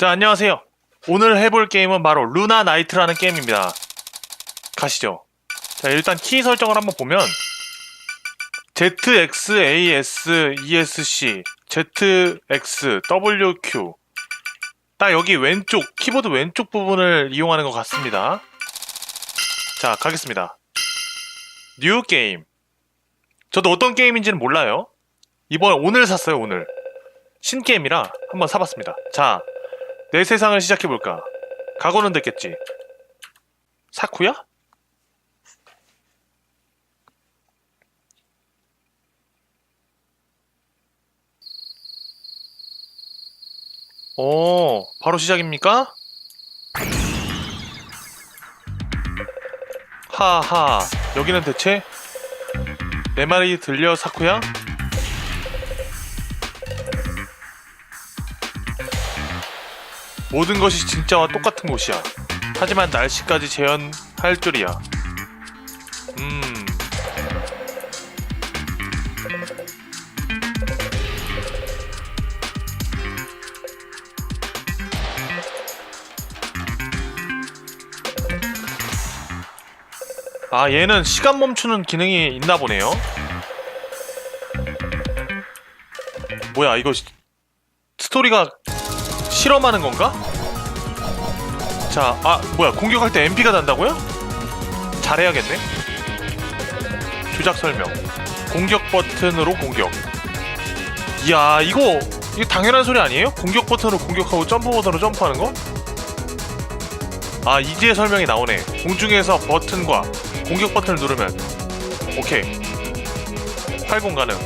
자, 안녕하세요. 오늘 해볼 게임은 바로 루나 나이트라는 게임입니다. 가시죠. 자, 일단 키 설정을 한번 보면 ZXAS ESC ZX WQ 딱 여기 왼쪽 키보드 왼쪽 부분을 이용하는 것 같습니다. 자, 가겠습니다. 뉴 게임. 저도 어떤 게임인지는 몰라요. 이번 오늘 샀어요, 오늘. 신게임이라 한번 사봤습니다. 자, 내 세상을 시작해볼까? 각오는 됐겠지? 사쿠야? 오, 바로 시작입니까? 하하, 여기는 대체? 내 말이 들려, 사쿠야? 모든 것이 진짜와 똑같은 곳이야. 하지만 날씨까지 재현할 줄이야. 음. 아, 얘는 시간 멈추는 기능이 있나 보네요. 뭐야, 이거 시- 스토리가 실험하는 건가? 자, 아, 뭐야, 공격할 때 MP가 난다고요? 잘해야겠네. 조작 설명. 공격 버튼으로 공격. 이야, 이거, 이거 당연한 소리 아니에요? 공격 버튼으로 공격하고 점프 버튼으로 점프하는 거? 아, 이제 설명이 나오네. 공중에서 버튼과 공격 버튼을 누르면. 오케이. 활공 가능.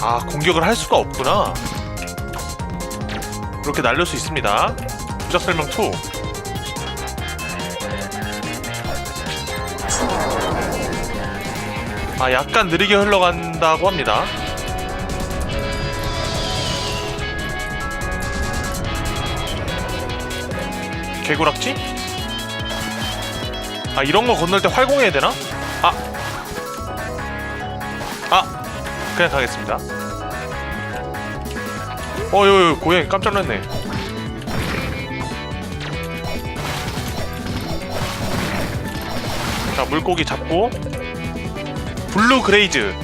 아, 공격을 할 수가 없구나. 이렇게 날릴 수 있습니다. 조작 설명 2. 아, 약간 느리게 흘러간다고 합니다. 개구락지? 아, 이런 거 건널 때 활공해야 되나? 아! 아! 그냥 가겠습니다. 어, 요, 요, 고양이 깜짝 놀랐네. 자, 물고기 잡고. 블루 그레이즈.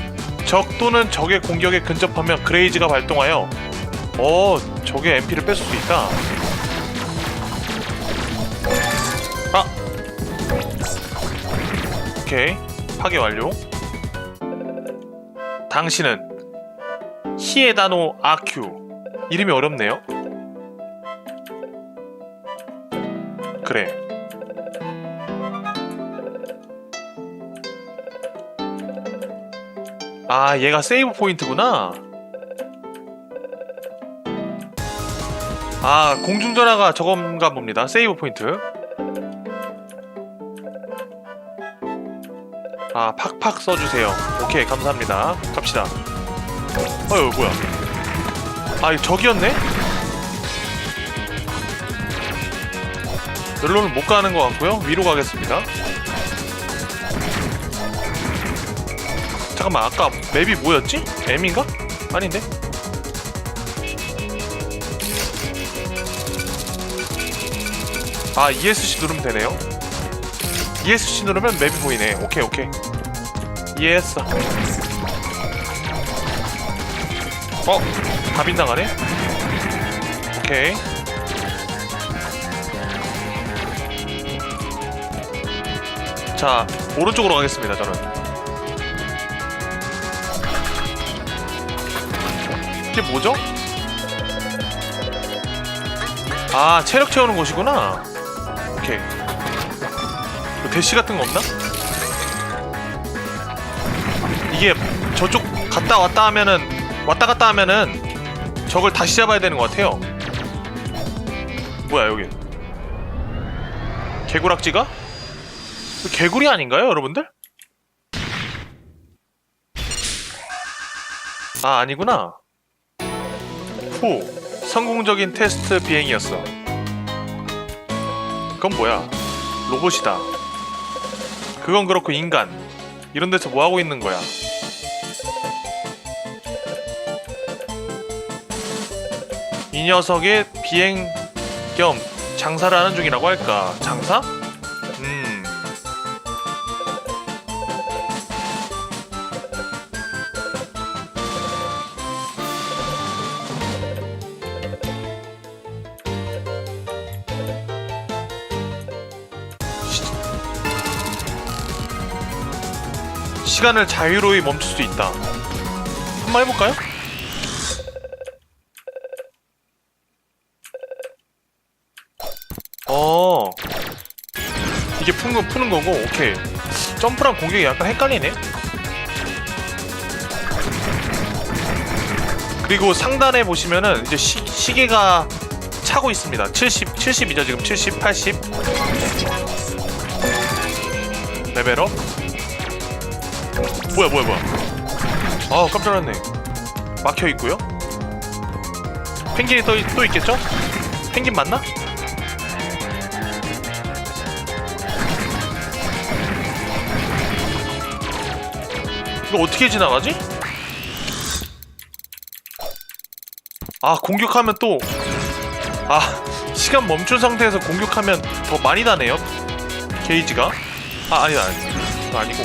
적 또는 적의 공격에 근접하면 그레이즈가 발동하여 어, 적의 MP를 뺏을 수 있다. 아! 오케이. 파괴 완료. 당신은 히에다노 아큐. 이름이 어렵네요. 그래. 아, 얘가 세이브 포인트구나. 아, 공중전화가 저건가 봅니다. 세이브 포인트. 아, 팍팍 써주세요. 오케이, 감사합니다. 갑시다. 어휴, 뭐야. 아, 이거 저기였네? 여기로는 못 가는 것 같고요. 위로 가겠습니다. 잠깐만, 아까 맵이 뭐였지? M인가? 아닌데? 아, ESC 누르면 되네요. ESC 누르면 맵이 보이네. 오케이, 오케이. 이해했어. 어? 다 빗나가네? 오케이. 자, 오른쪽으로 가겠습니다, 저는. 이게 뭐죠? 아, 체력 채우는 곳이구나. 오케이. 뭐 대시 같은 거 없나? 이게 저쪽 갔다 왔다 하면은 왔다 갔다 하면은 적을 다시 잡아야 되는 것 같아요. 뭐야 여기? 개구락지가? 개구리 아닌가요, 여러분들? 아 아니구나. 후 성공적인 테스트 비행이었어. 그건 뭐야? 로봇이다. 그건 그렇고 인간 이런 데서 뭐 하고 있는 거야? 이 녀석의 비행 겸 장사를 하는 중이라고 할까? 장사? 음. 시- 시간을 자유로이 멈출 수 있다. 한번 해볼까요? 어. 이게 푸는, 거- 푸는 거고 오케이. 점프랑 공격이 약간 헷갈리네. 그리고 상단에 보시면은 이제 시, 시계가 차고 있습니다. 70, 70이죠 지금. 70, 80 레벨업. 뭐야 뭐야 뭐야. 아 깜짝 놀랐네. 막혀 있고요. 펭귄이 또, 또 있겠죠? 펭귄 맞나? 이거 어떻게 지나가지? 아 공격하면 또 아 시간 멈춘 상태에서 공격하면 더 많이 나네요 게이지가 아 아니다 이거 아니고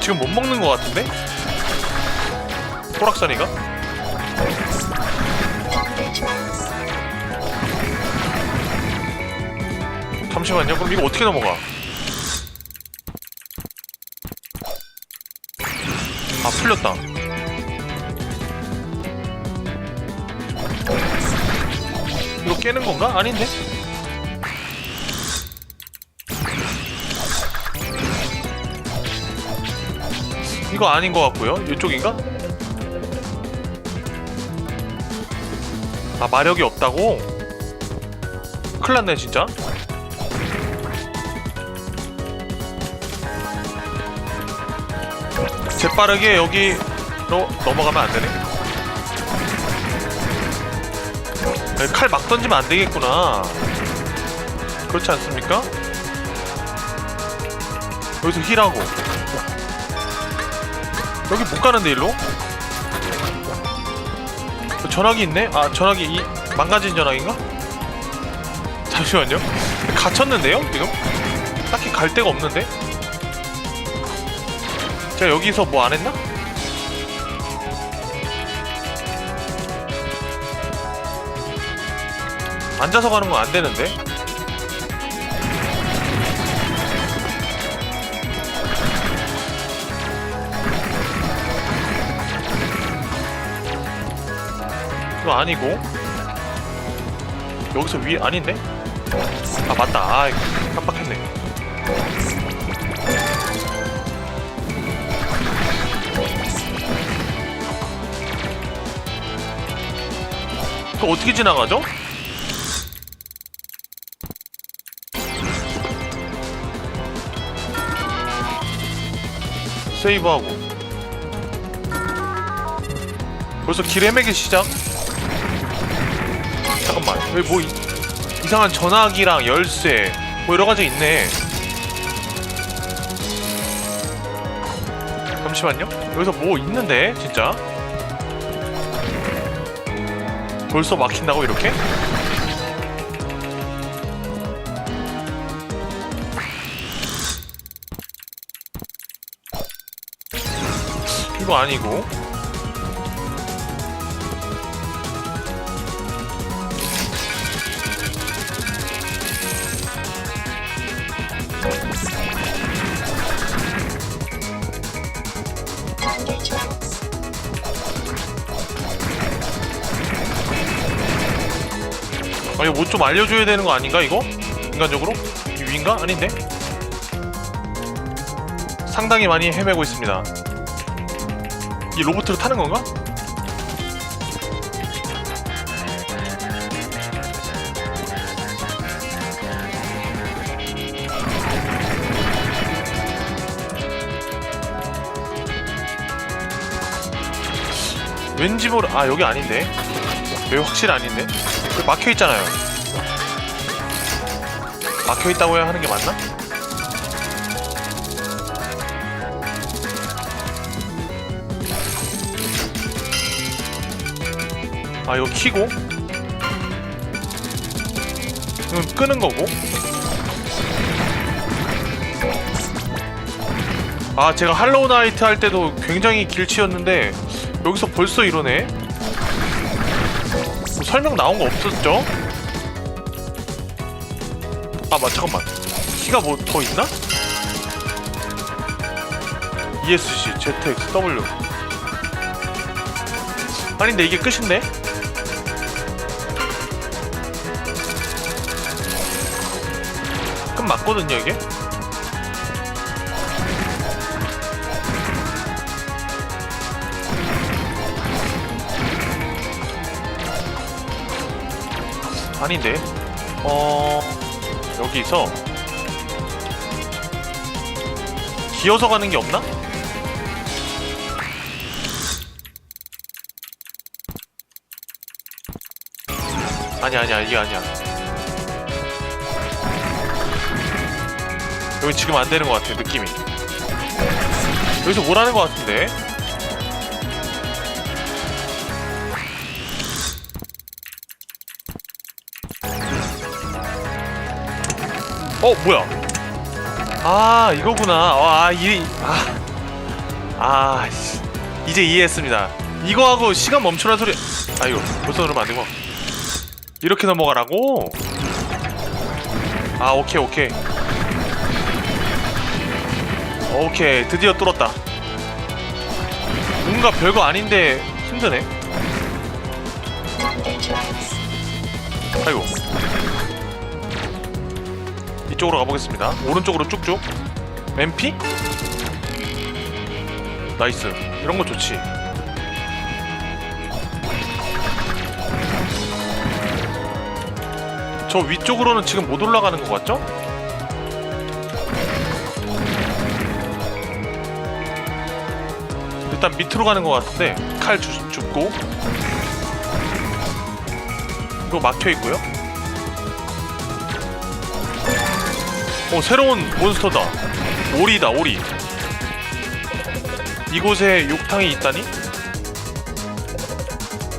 지금 못 먹는 것 같은데? 토락산이가? 잠시만요 그럼 이거 어떻게 넘어가? 아 풀렸다 이거 깨는 건가? 아닌데? 이거 아닌 것 같고요 이쪽인가? 아 마력이 없다고? 큰일 났네 진짜 재빠르게 여기로 넘어가면 안 되네. 칼 막 던지면 안 되겠구나. 그렇지 않습니까? 여기서 힐하고. 여기 못 가는데 일로? 전화기 있네? 아 전화기 이 망가진 전화기인가? 잠시만요. 갇혔는데요 지금? 딱히 갈 데가 없는데? 제가 여기서 뭐 안 했나? 앉아서 가는 건 안 되는데? 이거 아니고 여기서 위 아닌데? 아 맞다 아 깜빡했네 그 어떻게 지나가죠? 세이브하고. 벌써 길 헤매기 시작? 잠깐만 여기 뭐 이, 이상한 전화기랑 열쇠 뭐 여러 가지 있네. 잠시만요. 여기서 뭐 있는데 진짜 벌써 막힌다고 이렇게? 이거 아니고 좀 알려줘야 되는 거 아닌가 이거? 인간적으로? 이 위인가? 아닌데? 상당히 많이 헤매고 있습니다 이 로봇을 타는 건가? 왠지 모르 아 여기 아닌데 여기 확실히 아닌데 여기 막혀 있잖아요 막혀 있다고 해야 하는 게 맞나? 아 이거 키고 이건 끄는 거고 아 제가 할로우 나이트 할 때도 굉장히 길치였는데 여기서 벌써 이러네 뭐 설명 나온 거 없었죠? 아 맞, 잠깐만 키가 뭐 더 있나? ESC, ZX, W 아닌데 이게 끝인데? 끝 맞거든요 이게? 아닌데 어 여기서 기어서 가는 게 없나? 아니야 아니야 이게 아니야. 여기 지금 안 되는 것 같아 느낌이. 여기서 뭘 하는 것 같은데 어 뭐야? 아 이거구나. 아이아 아, 씨. 이제 이해했습니다. 이거하고 시간 멈추라는 소리. 아 이거 벌써 그러면 안 되고. 이렇게 넘어가라고? 아 오케이 오케이. 오케이 드디어 뚫었다. 뭔가 별거 아닌데 힘드네. 아이고 이쪽으로 가보겠습니다 오른쪽으로 쭉쭉 MP? 나이스 이런 거 좋지 저 위쪽으로는 지금 못 올라가는 것 같죠? 일단 밑으로 가는 것 같은데 칼 주, 줍고 이거 막혀 있고요. 오 새로운 몬스터다. 오리다 오리. 이곳에 욕탕이 있다니?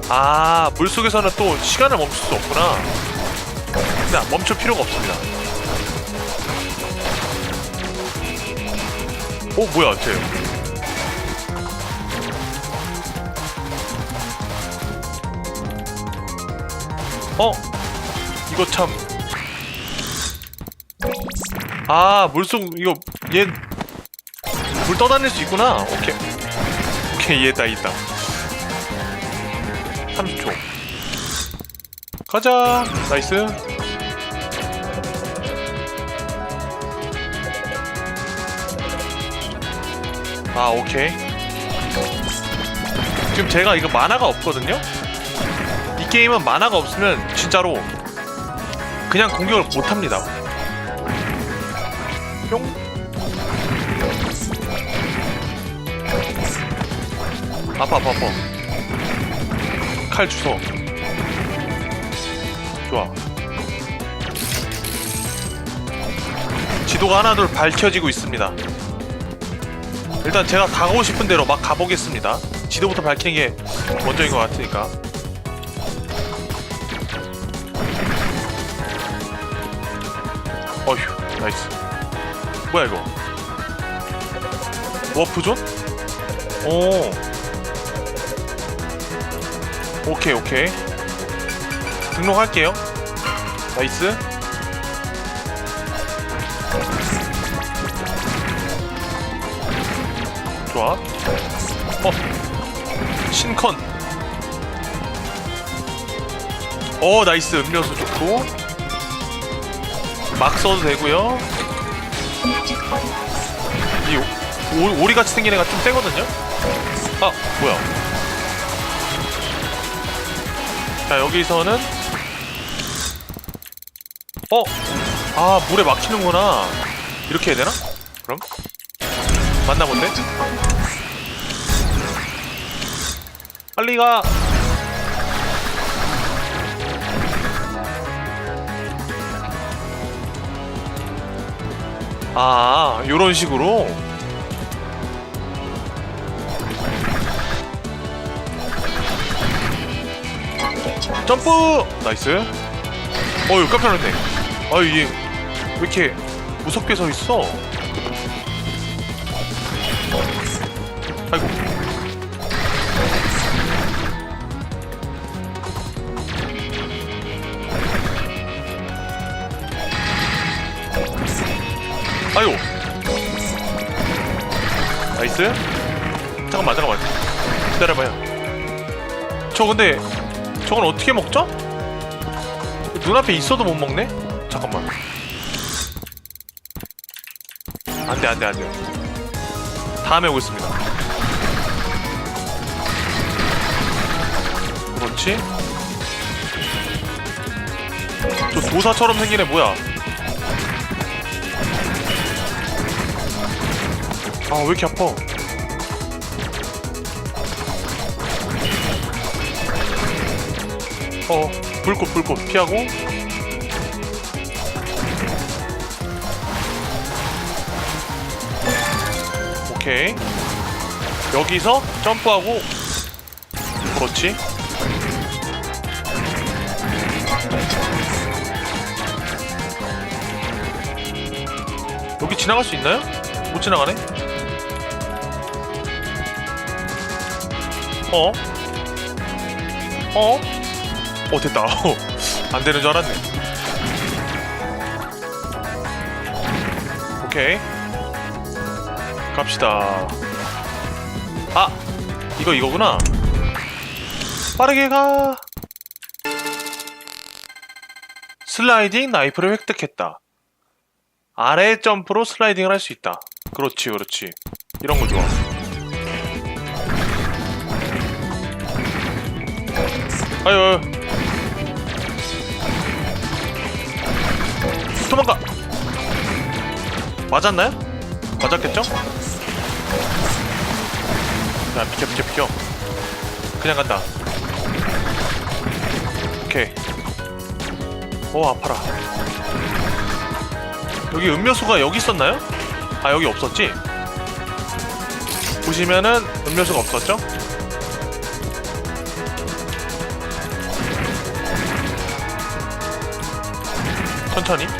아 물속에서는 또 시간을 멈출 수 없구나. 근데 멈출 필요가 없습니다. 오 뭐야 쟤. 어? 이거 참. 아, 물속, 이거, 얘, 물 떠다닐 수 있구나. 오케이. 오케이, 이해했다, 이해했다. 30초. 가자. 나이스. 아, 오케이. 지금 제가 이거 만화가 없거든요? 이 게임은 만화가 없으면 진짜로 그냥 공격을 못합니다. 뿅. 아파 아파 아파. 칼 주워. 좋아. 지도가 하나둘 밝혀지고 있습니다. 일단 제가 가고 싶은 대로 막 가보겠습니다. 지도부터 밝히는 게 먼저인 것 같으니까. 어휴 나이스 뭐야 이거? 워프존? 오. 오케이 오케이. 등록할게요. 나이스. 좋아. 어. 신컨. 오 나이스. 음료수 좋고. 막 써도 되고요. 이 오, 오리 같이 생긴 애가 좀 세거든요. 아 뭐야? 자 여기서는 어? 아 물에 막히는구나. 이렇게 해야 되나? 그럼 맞나 본데? 빨리 가. 아, 요런 식으로. 점프! 나이스. 어유 깜짝 놀랐네. 아유 얘왜 이렇게 무섭게 서 있어 나이스 잠깐만 잠깐만. 기다려봐요. 저 근데 저건 어떻게 먹죠? 눈앞에 있어도 못 먹네? 잠깐만. 안돼 안돼 안돼. 다음에 오겠습니다. 그렇지? 저 도사처럼 생긴 애 뭐야? 아 왜 이렇게 아파 어 불꽃 불꽃 피하고 오케이 여기서 점프하고 그렇지 여기 지나갈 수 있나요? 못 지나가네 어? 어? 어 됐다. 어, 안 되는 줄 알았네. 오케이. 갑시다. 아 이거 이거구나. 빠르게 가. 슬라이딩 나이프를 획득했다. 아래 점프로 슬라이딩을 할 수 있다. 그렇지 그렇지. 이런 거 좋아. 아유. 도망가 맞았나요? 맞았겠죠? 자 비켜 비켜 비켜 그냥 간다 오케이 오 아파라 여기 음료수가 여기 있었나요? 아 여기 없었지? 보시면은 음료수가 없었죠? 천천히 톡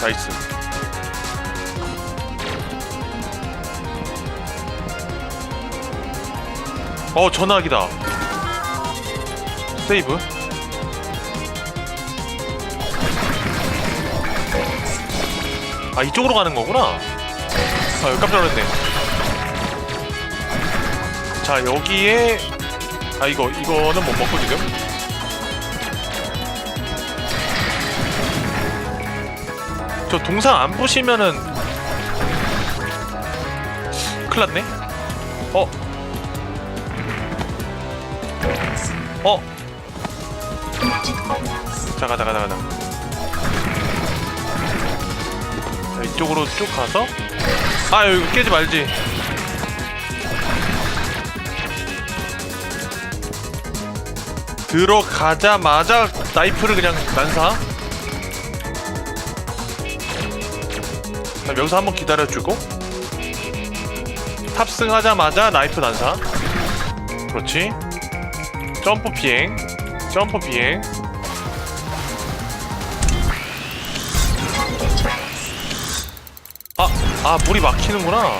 나이스 어 전화기다. 세이브? 아 이쪽으로 가는 거구나. 아 여기 깜짝 놀랐네. 자 여기에 아 이거 이거는 못 먹고 지금 저 동상 안 보시면은 큰일 났네. 어? 어? 자 가자 가자 가자. 자 이쪽으로 쭉 가서. 아 여기 깨지 말지. 들어가자마자 나이프를 그냥 난사 자, 여기서 한번 기다려주고. 탑승하자마자 나이프 난사. 그렇지. 점프 비행. 점프 비행. 아, 아 물이 막히는구나.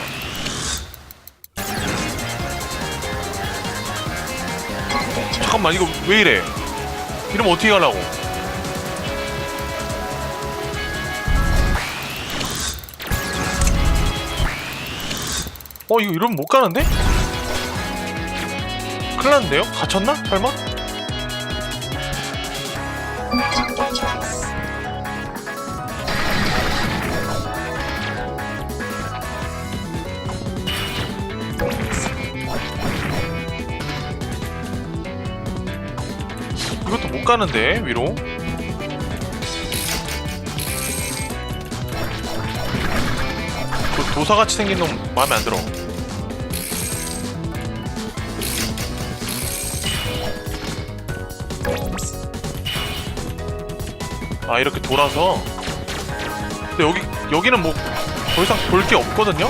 잠깐만 이거 왜 이래? 이러면 어떻게 가려고 어 이거 이러면 못 가는데? 큰일 났는데요? 갇혔나? 설마? 이것도 못 가는데 위로 도, 도사같이 생긴 놈 마음에 안 들어 아 이렇게 돌아서 근데 여기 여기는 뭐 더 이상 볼 게 없거든요?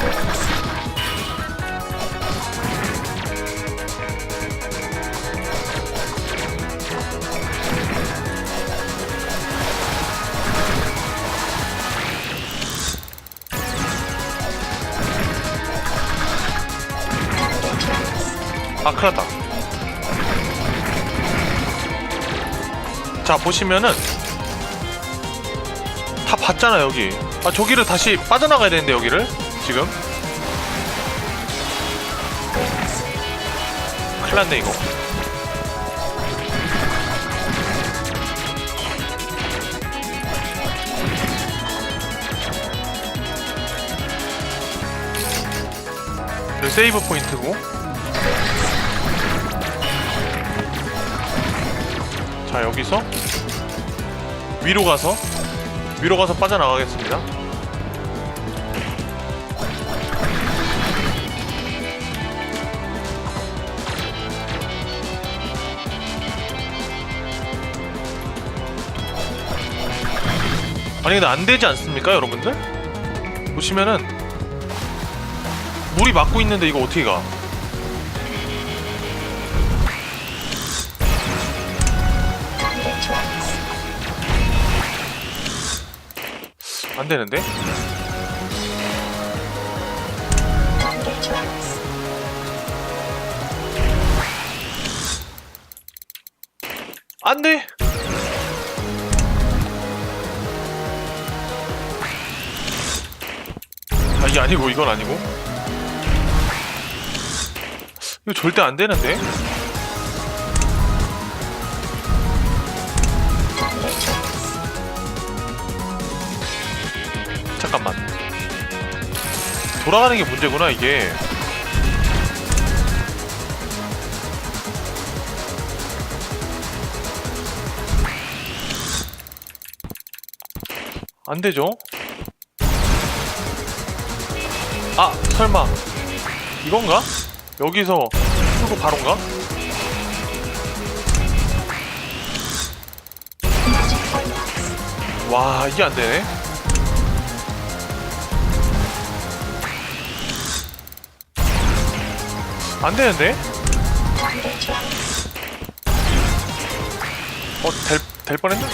아 큰일 났다 자 보시면은 다 봤잖아 여기. 아 저기를 다시 빠져나가야 되는데 여기를? 지금? 큰일났네 이거. 여기 세이브 포인트고. 자 여기서 위로 가서 위로 가서 빠져나가겠습니다 아니 근데 안 되지 않습니까 여러분들? 보시면은 물이 막고 있는데 이거 어떻게 가? 안 되는데? 안 돼! 아, 이게 아니고, 이건 아니고. 이거 절대 안 되는데? 잠깐만. 돌아가는 게 문제구나, 이게. 안 되죠? 아, 설마. 이건가? 여기서 풀고 바론가? 와, 이게 안 되네. 안 되는데? 어, 될, 될 뻔했나?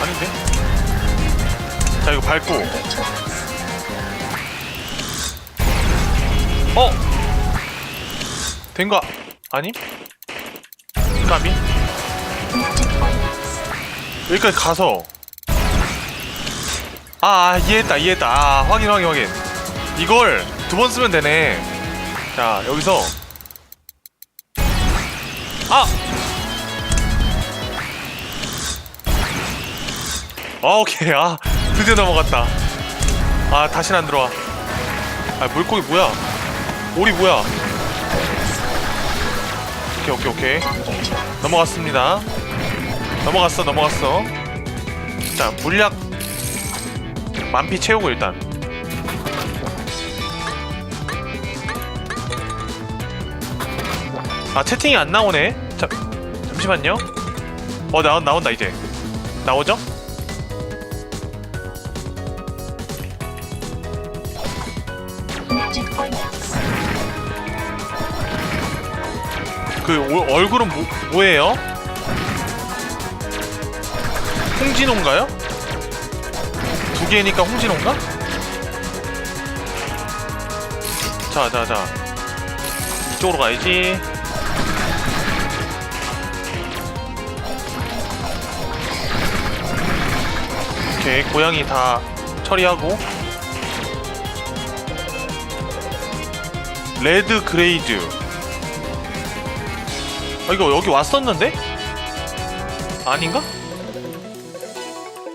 아닌데? 자, 이거 밟고. 어! 된 거, 아니? 까비? 여기까지 가서. 아, 아, 이해했다, 이해했다. 아, 확인, 확인, 확인. 이걸 두 번 쓰면 되네. 자, 여기서. 아! 아, 오케이. 아, 드디어 넘어갔다. 아, 다시는 안 들어와. 아, 물고기 뭐야? 오리 뭐야? 오케이, 오케이, 오케이. 넘어갔습니다. 넘어갔어, 넘어갔어. 자, 물약 만피 채우고 일단. 아 채팅이 안 나오네. 자, 잠시만요. 어 나, 나온다 이제. 나오죠? 그 오- 얼굴은 뭐, 뭐예요? 홍진호인가요? 두 개니까 홍진호인가? 자, 자, 자. 이쪽으로 가야지. 오케이, 고양이 다 처리하고. 레드 그레이즈. 아, 이거 여기 왔었는데? 아닌가?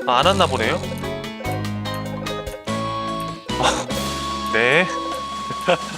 아, 안 왔나 보네요. 네.